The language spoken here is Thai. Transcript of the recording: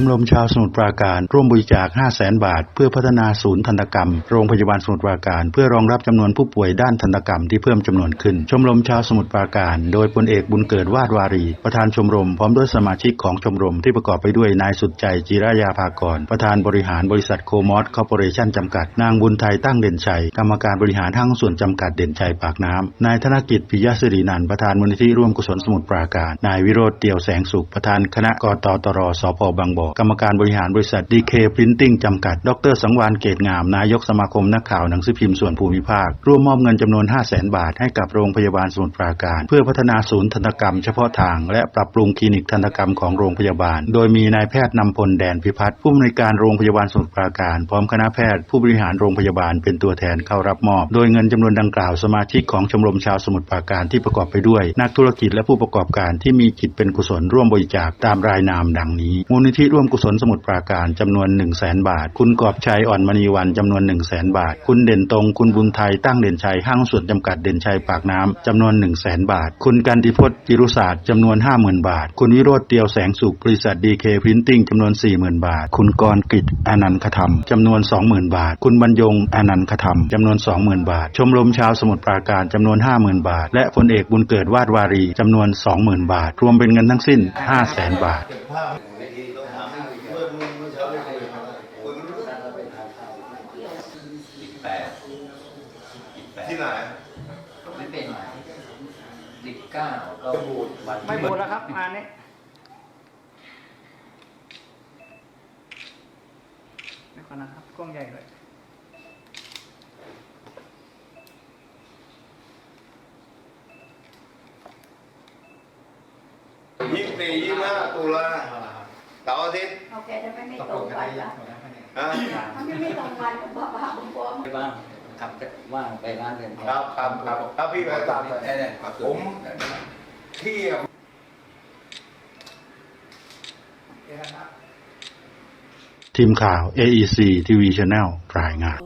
มรมชาวสมุทรปราการ ร่วมบริจาค 5 0 0แสนบาท เพื่อพัฒนาศูนย์ทันตกรรม โรงพยาบาลสมุทรปราการ เพื่อรองรับจำนวนผู้ป่วยด้านทันตกรรมที่เพิ่มจำนวนขึ้น ชมรมชาวสมุทรปราการ โดยพลเอกบุญเกิดวาดวารี ประธานชมรมพร้อมด้วยสมาชิกของชมรมที่ประกอบไปด้วยนายสุดใจจิรายาภากร ประธานบริหารบริษัทโคมอสคอร์ปอเรชั่นจำกัด นางบุญไทยตั้งเด่นชัย กรรมการบริหารห้างส่วนจำกัดเด่นชัยปากน้ำนายธนกิจปิยสิรินันประธานมูลนิธิร่วมกุศลสมุทรปราการ นายวิโรธเตียวแสงสุขประธานคณะกตตรสพบางบ่อกรรมการบริหารบริษัทดีเคพรินติ้งจำกัด ดรสังวานเกตงาม นายกสมาคมนักข่าวหนังสือพิมพ์ส่วนภูมิภาค ร่วมมอบเงินจำนวน 5 0 0แสนบาทให้กับโรงพยาบาลสมุทรปราการ เพื่อพัฒนาศูนย์ทันตกรรมเฉพาะทาง และปรับปรุงคลินิกทันตกรรมของโรงพยาบาล โดยมีนายแพทย์นำพลแดนพิพัฒน์ผู้อำนวยการโรงพยาบาลสมุทรปราการ พร้อมคณะแพทย์ผู้บริหารโรงพยาบาลเป็นตัวแทนเข้ารับมอบ โดยเงินจำนวนดังกล่าวสมาชิกของชมรมชาวสมุทรปราการที่ประกอบไปด้วย นักธุรกิจและผู้ประกอบการที่มีจิตเป็นกุศลร่วมบริจาคตามรายนามดังนี้มูลนิธิร่วมกุศลสมุทรปราการจำนวน1 0 0 0 0แสนบาท คุณกอบชัยอ่อนมณีวันจำนวน1 0 0 0 0แสนบาท คุณเด่นตรง คุณบุญไทยตั้งเด่นชัยห้างส่วนจำกัดเด่นชัยปากน้ำจำนวน1 0 0 0 0แสนบาท คุณกันติพจน์จิรุศาสตร์จำนวน 50,000 บาท คุณวิโรธเตียวแสงสุขบริษัทดีเคพิมพ์ติ้งจำนวน 40,000 บาท คุณกรกิจอนันต์คธรรมจำนวน 20,000 บาท คุณบรรยงอนันต์คธรรมจำนวน 20,000 บาท ชมรมชาวสมุทรปราการจำนวน 50,000 บาท และพลเอกบุญเกิดวาดวารีจำนวน 20,000 บาท รวมเป็นเงินทั้งสิ้น 500,000 บาท ที่ไหนไม่เป็นสิบเก้าก็บูดวันไม่บูดแล้วครับอันนี้เดี๋ยวก่อนนะครับกล้องใหญ่เลยยี่สิบสี่ยี่สิบห้าตุลาเสาร์อาทิตย์โอเคถ้าไม่ไม่ตกลรงวันล้ยัถ้าไม่ไม่ตรงวันก็บอกว่าผมบอกไปบ้างครับว่าไปร้านเดินครับครับครับครับพี่ไปตามไปไผม เที่ยวทีมข่าว AEC TV Channel รายงาน